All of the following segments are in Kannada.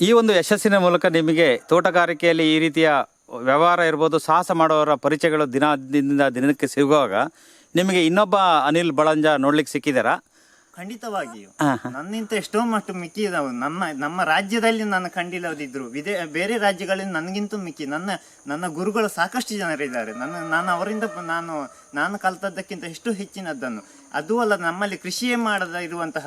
ಈ ಒಂದು ಯಶಸ್ಸಿನ ಮೂಲಕ ನಿಮಗೆ ತೋಟಗಾರಿಕೆಯಲ್ಲಿ ಈ ರೀತಿಯ ವ್ಯವಹಾರ ಇರ್ಬೋದು ಸಾಹಸ ಮಾಡುವವರ ಪರಿಚಯಗಳು ದಿನದಿಂದ ದಿನಕ್ಕೆ ಸಿಗುವಾಗ ನಿಮಗೆ ಇನ್ನೊಬ್ಬ ಅನಿಲ್ ಬಳಂಜ ನೋಡ್ಲಿಕ್ಕೆ ಸಿಕ್ಕಿದಾರಾ ಖಂಡಿತವಾಗಿಯೂ. ನನ್ನಿಂತ ಎಷ್ಟೋ ಮಟ್ಟು ಮಿಕ್ಕಿದವು. ನಮ್ಮ ನಮ್ಮ ರಾಜ್ಯದಲ್ಲಿ ನನ್ನ ಕಂಡಿಲ್ಲದಿದ್ರು. ವಿದೇ ಬೇರೆ ರಾಜ್ಯಗಳಲ್ಲಿ ನನಗಿಂತೂ ಮಿಕ್ಕಿ. ನನ್ನ ನನ್ನ ಗುರುಗಳು ಸಾಕಷ್ಟು ಜನರಿದ್ದಾರೆ. ನನ್ನ ನಾನು ಅವರಿಂದ ನಾನು ನಾನು ಕಲ್ತದ್ದಕ್ಕಿಂತ ಎಷ್ಟು ಹೆಚ್ಚಿನದ್ದನ್ನು. ಅದು ಅಲ್ಲ, ನಮ್ಮಲ್ಲಿ ಕೃಷಿಯೇ ಮಾಡದ ಇರುವಂತಹ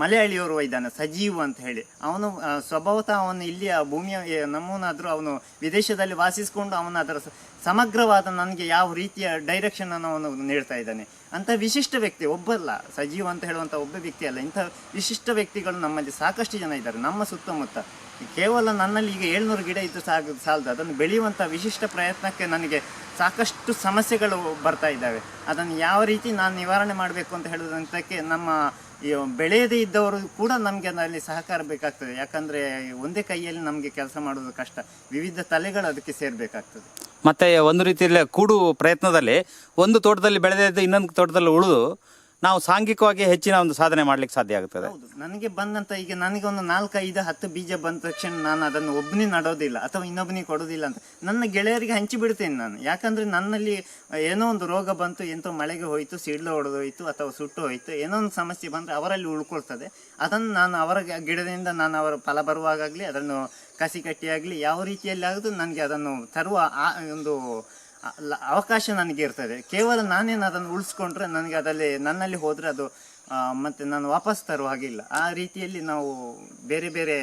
ಮಲಯಾಳಿಯವರು ಇದ್ದಾನೆ, ಸಜೀವ್ ಅಂತ ಹೇಳಿ. ಅವನು ಸ್ವಭಾವತಃ ಅವನು ಇಲ್ಲಿಯ ಭೂಮಿಯ ನಮ್ಮನಾದರೂ ಅವನು ವಿದೇಶದಲ್ಲಿ ವಾಸಿಸಿಕೊಂಡು ಅವನ ಅದರ ಸಮಗ್ರವಾದ ನನಗೆ ಯಾವ ರೀತಿಯ ಡೈರೆಕ್ಷನ್ ಅನ್ನು ಅವನು ನೀಡ್ತಾ ಇದ್ದಾನೆ. ಅಂತ ವಿಶಿಷ್ಟ ವ್ಯಕ್ತಿ, ಒಬ್ಬಲ್ಲ, ಸಜೀವ ಅಂತ ಹೇಳುವಂಥ ಒಬ್ಬ ವ್ಯಕ್ತಿ ಅಲ್ಲ. ಇಂಥ ವಿಶಿಷ್ಟ ವ್ಯಕ್ತಿಗಳು ನಮ್ಮಲ್ಲಿ ಸಾಕಷ್ಟು ಜನ ಇದ್ದಾರೆ. ನಮ್ಮ ಸುತ್ತಮುತ್ತ. ಕೇವಲ ನನ್ನಲ್ಲಿ ಈಗ ಏಳ್ನೂರು ಗಿಡ ಇದ್ದು ಸಾಕು ಸಾಲದು. ಅದನ್ನು ಬೆಳೆಯುವಂಥ ವಿಶಿಷ್ಟ ಪ್ರಯತ್ನಕ್ಕೆ ನನಗೆ ಸಾಕಷ್ಟು ಸಮಸ್ಯೆಗಳು ಬರ್ತಾ ಇದ್ದಾವೆ. ಅದನ್ನು ಯಾವ ರೀತಿ ನಾನು ನಿವಾರಣೆ ಮಾಡಬೇಕು ಅಂತ ಹೇಳಿದಂತಕ್ಕೆ ನಮ್ಮ ಈ ಬೆಳೆಯದೇ ಇದ್ದವರು ಕೂಡ ನಮಗೆ ಅದರಲ್ಲಿ ಸಹಕಾರ ಬೇಕಾಗ್ತದೆ. ಯಾಕಂದರೆ ಒಂದೇ ಕೈಯಲ್ಲಿ ನಮಗೆ ಕೆಲಸ ಮಾಡೋದು ಕಷ್ಟ. ವಿವಿಧ ತಲೆಗಳು ಅದಕ್ಕೆ ಸೇರಬೇಕಾಗ್ತದೆ. ಮತ್ತು ಒಂದು ರೀತಿಯಲ್ಲಿ ಕೂಡು ಪ್ರಯತ್ನದಲ್ಲಿ ಒಂದು ತೋಟದಲ್ಲಿ ಬೆಳೆದಿದ್ದು ಇನ್ನೊಂದು ತೋಟದಲ್ಲಿ ಉಳಿದು ನಾವು ಸಾಂಘಿಕವಾಗಿ ಹೆಚ್ಚಿನ ಒಂದು ಸಾಧನೆ ಮಾಡ್ಲಿಕ್ಕೆ ಸಾಧ್ಯ ಆಗುತ್ತದೆ ಹೌದು. ನನಗೆ ಬಂದಂತ ಈಗ ನನಗೆ ಒಂದು ನಾಲ್ಕು, ಐದು, ಹತ್ತು ಬೀಜ ಬಂದ ತಕ್ಷಣ ನಾನು ಅದನ್ನು ಒಬ್ಬನೇ ನಡೋದಿಲ್ಲ ಅಥವಾ ಇನ್ನೊಬ್ಬನಿಗೆ ಕೊಡೋದಿಲ್ಲ ಅಂತ. ನನ್ನ ಗೆಳೆಯರಿಗೆ ಹಂಚಿ ಬಿಡ್ತೇನೆ ನಾನು. ಯಾಕಂದ್ರೆ ನನ್ನಲ್ಲಿ ಏನೋ ಒಂದು ರೋಗ ಬಂತು, ಎಂತೋ ಮಳೆಗೆ ಹೋಯಿತು, ಸಿಡ್ಲು ಹೊಡೆದು ಹೋಯಿತು ಅಥವಾ ಸುಟ್ಟು ಹೋಯಿತು, ಏನೋ ಒಂದು ಸಮಸ್ಯೆ ಬಂದ್ರೆ ಅವರಲ್ಲಿ ಉಳ್ಕೊಳ್ತದೆ. ಅದನ್ನು ನಾನು ಅವರ ಗಿಡದಿಂದ ನಾನು ಅವರ ಫಲ ಬರುವಾಗಲಿ ಅದನ್ನು ಕಸಿ ಕಟ್ಟಿಯಾಗಲಿ ಯಾವ ರೀತಿಯಲ್ಲಿ ಆಗೋದು ನನಗೆ ಅದನ್ನು ತರುವ ಆ- ಒಂದು ಅವಕಾಶ ನನಗೆ ಇರ್ತದೆ. ಕೇವಲ ನಾನೇನು ಅದನ್ನು ಉಳಿಸ್ಕೊಂಡ್ರೆ ನನಗೆ ಅದರಲ್ಲಿ ನನ್ನಲ್ಲಿ ಹೋದರೆ ಅದು ಮತ್ತು ನಾನು ವಾಪಸ್ ತರುವ ಹಾಗಿಲ್ಲ. ಆ ರೀತಿಯಲ್ಲಿ ನಾವು ಬೇರೆ ಬೇರೆ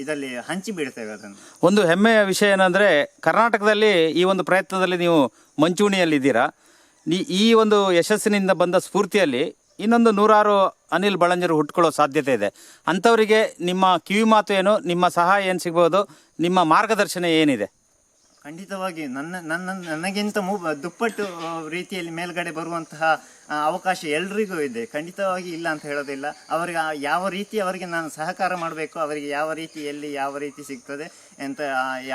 ಇದರಲ್ಲಿ ಹಂಚಿ ಬಿಡ್ತೇವೆ ಅದನ್ನು. ಒಂದು ಹೆಮ್ಮೆಯ ವಿಷಯ ಏನಂದರೆ, ಕರ್ನಾಟಕದಲ್ಲಿ ಈ ಒಂದು ಪ್ರಯತ್ನದಲ್ಲಿ ನೀವು ಮಂಚೂಣಿಯಲ್ಲಿದ್ದೀರಾ. ನೀ ಈ ಒಂದು ಯಶಸ್ಸಿನಿಂದ ಬಂದ ಸ್ಫೂರ್ತಿಯಲ್ಲಿ ಇನ್ನೊಂದು ನೂರಾರು ಅನಿಲ್ ಬಳಂಜರು ಹುಟ್ಕೊಳ್ಳೋ ಸಾಧ್ಯತೆ ಇದೆ. ಅಂಥವರಿಗೆ ನಿಮ್ಮ ಕಿವಿ ಮಾತು ಏನು, ನಿಮ್ಮ ಸಹಾಯ ಏನು ಸಿಗ್ಬೋದು, ನಿಮ್ಮ ಮಾರ್ಗದರ್ಶನ ಏನಿದೆ? ಖಂಡಿತವಾಗಿ ನನ್ನ ನನ್ನ, ನನಗಿಂತ ಮು, ದುಪ್ಪಟ್ಟು ರೀತಿಯಲ್ಲಿ ಮೇಲ್ಗಡೆ ಬರುವಂತಹ ಅವಕಾಶ ಎಲ್ರಿಗೂ ಇದೆ. ಖಂಡಿತವಾಗಿ ಇಲ್ಲ ಅಂತ ಹೇಳೋದಿಲ್ಲ. ಅವರಿಗೆ ಯಾವ ರೀತಿ ಅವರಿಗೆ ನಾನು ಸಹಕಾರ ಮಾಡಬೇಕು, ಅವರಿಗೆ ಯಾವ ರೀತಿ ಎಲ್ಲಿ ಯಾವ ರೀತಿ ಸಿಗ್ತದೆ ಅಂತ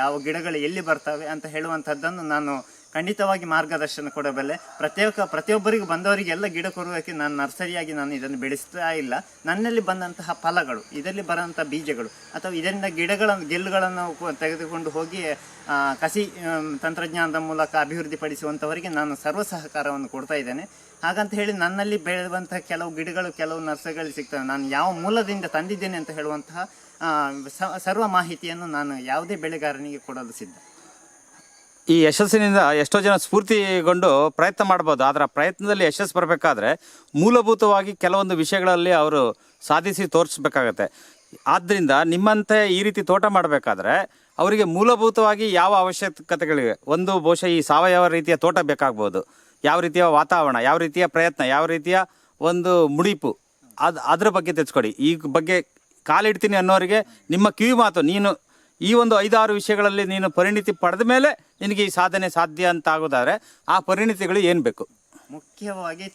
ಯಾವ ಗಿಡಗಳು ಎಲ್ಲಿ ಬರ್ತವೆ ಅಂತ ಹೇಳುವಂಥದ್ದನ್ನು ನಾನು ಖಂಡಿತವಾಗಿ ಮಾರ್ಗದರ್ಶನ ಕೊಡಬಲ್ಲೆ ಪ್ರತ್ಯೇಕ, ಪ್ರತಿಯೊಬ್ಬರಿಗೂ ಬಂದವರಿಗೆಲ್ಲ ಗಿಡ ಕೊಡುವುದಕ್ಕೆ ನಾನು ನರ್ಸರಿಯಾಗಿ ನಾನು ಇದನ್ನು ಬೆಳೆಸ್ತಾ ಇಲ್ಲ. ನನ್ನಲ್ಲಿ ಬಂದಂತಹ ಫಲಗಳು, ಇದರಲ್ಲಿ ಬರೋಂಥ ಬೀಜಗಳು, ಅಥವಾ ಇದರಿಂದ ಗಿಡಗಳನ್ನು ಗೆಲ್ಲುಗಳನ್ನು ತೆಗೆದುಕೊಂಡು ಹೋಗಿ ಕಸಿ ತಂತ್ರಜ್ಞಾನದ ಮೂಲಕ ಅಭಿವೃದ್ಧಿಪಡಿಸುವಂಥವರಿಗೆ ನಾನು ಸರ್ವ ಸಹಕಾರವನ್ನು ಕೊಡ್ತಾ ಇದ್ದೇನೆ. ಹಾಗಂತ ಹೇಳಿ ನನ್ನಲ್ಲಿ ಬೆಳೆದಂತಹ ಕೆಲವು ಗಿಡಗಳು, ಕೆಲವು ನರ್ಸರಿಗಳು ಸಿಗ್ತವೆ. ನಾನು ಯಾವ ಮೂಲದಿಂದ ತಂದಿದ್ದೇನೆ ಅಂತ ಹೇಳುವಂತಹ ಸರ್ವ ಮಾಹಿತಿಯನ್ನು ನಾನು ಯಾವುದೇ ಬೆಳೆಗಾರನಿಗೆ ಕೊಡಲು ಸಿದ್ಧ. ಈ ಯಶಸ್ಸಿನಿಂದ ಎಷ್ಟೋ ಜನ ಸ್ಫೂರ್ತಿಗೊಂಡು ಪ್ರಯತ್ನ ಮಾಡ್ಬೋದು. ಆದರೆ ಪ್ರಯತ್ನದಲ್ಲಿ ಯಶಸ್ಸು ಬರಬೇಕಾದ್ರೆ ಮೂಲಭೂತವಾಗಿ ಕೆಲವೊಂದು ವಿಷಯಗಳಲ್ಲಿ ಅವರು ಸಾಧಿಸಿ ತೋರಿಸ್ಬೇಕಾಗತ್ತೆ. ಆದ್ದರಿಂದ ನಿಮ್ಮಂತೆ ಈ ರೀತಿ ತೋಟ ಮಾಡಬೇಕಾದ್ರೆ ಅವರಿಗೆ ಮೂಲಭೂತವಾಗಿ ಯಾವ ಅವಶ್ಯಕತೆಗಳಿವೆ? ಒಂದು, ಬಹುಶಃ ಈ ಸಾವಯವ ರೀತಿಯ ತೋಟ ಬೇಕಾಗ್ಬೋದು. ಯಾವ ರೀತಿಯ ವಾತಾವರಣ, ಯಾವ ರೀತಿಯ ಪ್ರಯತ್ನ, ಯಾವ ರೀತಿಯ ಒಂದು ಮುಡಿಪು, ಅದು, ಅದ್ರ ಬಗ್ಗೆ ತೆಚ್ಕೊಡಿ ಈ ಬಗ್ಗೆ ಕಾಲಿಡ್ತೀನಿ ಅನ್ನೋರಿಗೆ ನಿಮ್ಮ ಕಿವಿ ಮಾತು, ನೀನು ಈ ಒಂದು ಐದಾರು ವಿಷಯಗಳಲ್ಲಿ ನೀನು ಪರಿಣಿತಿ ಪಡೆದ ಮೇಲೆ ನಿನಗೆ ಈ ಸಾಧನೆ ಸಾಧ್ಯ ಅಂತ ಆಗೋದಾದ್ರೆ ಆ ಪರಿಣಿತಿಗಳು ಏನು ಬೇಕು? ಮುಖ್ಯವಾಗಿ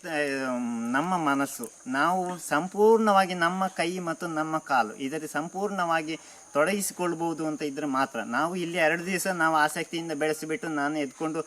ನಮ್ಮ ಮನಸ್ಸು. ನಾವು ಸಂಪೂರ್ಣವಾಗಿ ನಮ್ಮ ಕೈ ಮತ್ತು ನಮ್ಮ ಕಾಲು. ಇದರಲ್ಲಿ ಸಂಪೂರ್ಣವಾಗಿ ತೊಡಗಿಸಿಕೊಳ್ಬೋದು ಅಂತ ಇದ್ರೆ ಮಾತ್ರ. ನಾವು ಇಲ್ಲಿ ಎರಡು ದಿವಸ ನಾವು ಆಸಕ್ತಿಯಿಂದ ಬೆಳೆಸಿಬಿಟ್ಟು ನಾನು ಎದ್ಕೊಂಡು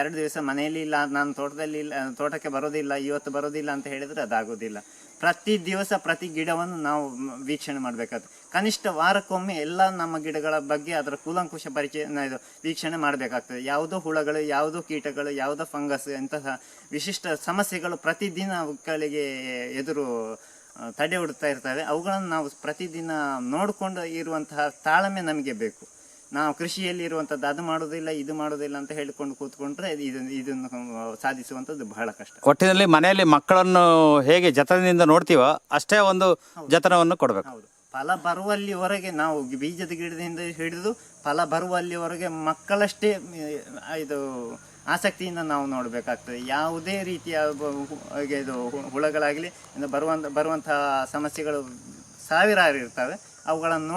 ಎರಡು ದಿವಸ ಮನೆಯಲ್ಲಿ ಇಲ್ಲ, ನಾನು ತೋಟದಲ್ಲಿ ಇಲ್ಲ, ತೋಟಕ್ಕೆ ಬರೋದಿಲ್ಲ, ಇವತ್ತು ಬರೋದಿಲ್ಲ ಅಂತ ಹೇಳಿದರೆ ಅದಾಗೋದಿಲ್ಲ. ಪ್ರತಿ ದಿವಸ ಪ್ರತಿ ಗಿಡವನ್ನು ನಾವು ವೀಕ್ಷಣೆ ಮಾಡಬೇಕಾದ್ರೆ ಕನಿಷ್ಠ ವಾರಕ್ಕೊಮ್ಮೆ ಎಲ್ಲ ನಮ್ಮ ಗಿಡಗಳ ಬಗ್ಗೆ ಅದರ ಕೂಲಂಕುಷ ಪರಿಚಯ ಇದು ವೀಕ್ಷಣೆ ಮಾಡಬೇಕಾಗ್ತದೆ. ಯಾವುದೋ ಹುಳಗಳು, ಯಾವುದೋ ಕೀಟಗಳು, ಯಾವುದೋ ಫಂಗಸ್ ಇಂತಹ ವಿಶಿಷ್ಟ ಸಮಸ್ಯೆಗಳು ಪ್ರತಿದಿನ ಅವುಗಳಿಗೆ ಎದುರು ತಡೆ ಹೊಡ್ತಾ ಇರ್ತವೆ. ಅವುಗಳನ್ನು ನಾವು ಪ್ರತಿದಿನ ನೋಡಿಕೊಂಡು ಇರುವಂತಹ ತಾಳ್ಮೆ ನಮಗೆ ಬೇಕು. ನಾವು ಕೃಷಿಯಲ್ಲಿ ಇರುವಂಥದ್ದು ಅದು ಮಾಡೋದಿಲ್ಲ ಇದು ಮಾಡೋದಿಲ್ಲ ಅಂತ ಹೇಳಿಕೊಂಡು ಕೂತ್ಕೊಂಡ್ರೆ ಇದನ್ನು ಇದನ್ನು ಸಾಧಿಸುವಂಥದ್ದು ಬಹಳ ಕಷ್ಟ. ಒಟ್ಟಿನಲ್ಲಿ ಮನೆಯಲ್ಲಿ ಮಕ್ಕಳನ್ನು ಹೇಗೆ ಜತನದಿಂದ ನೋಡ್ತೀವೋ ಅಷ್ಟೇ ಒಂದು ಜತನವನ್ನು ಕೊಡಬೇಕು. ಹೌದು. ಫಲ ಬರುವಲ್ಲಿವರೆಗೆ ನಾವು ಬೀಜದ ಗಿಡದಿಂದ ಹಿಡಿದು ಫಲ ಬರುವಲ್ಲಿವರೆಗೆ ಮಕ್ಕಳಷ್ಟೇ ಇದು ಆಸಕ್ತಿಯಿಂದ ನಾವು ನೋಡಬೇಕಾಗ್ತದೆ. ಯಾವುದೇ ರೀತಿಯ ಇದು ಹುಳಗಳಾಗಲಿ ಬರುವಂಥ ಬರುವಂತಹ ಸಮಸ್ಯೆಗಳು ಸಾವಿರಾರು ಇರ್ತವೆ. ಅವುಗಳನ್ನು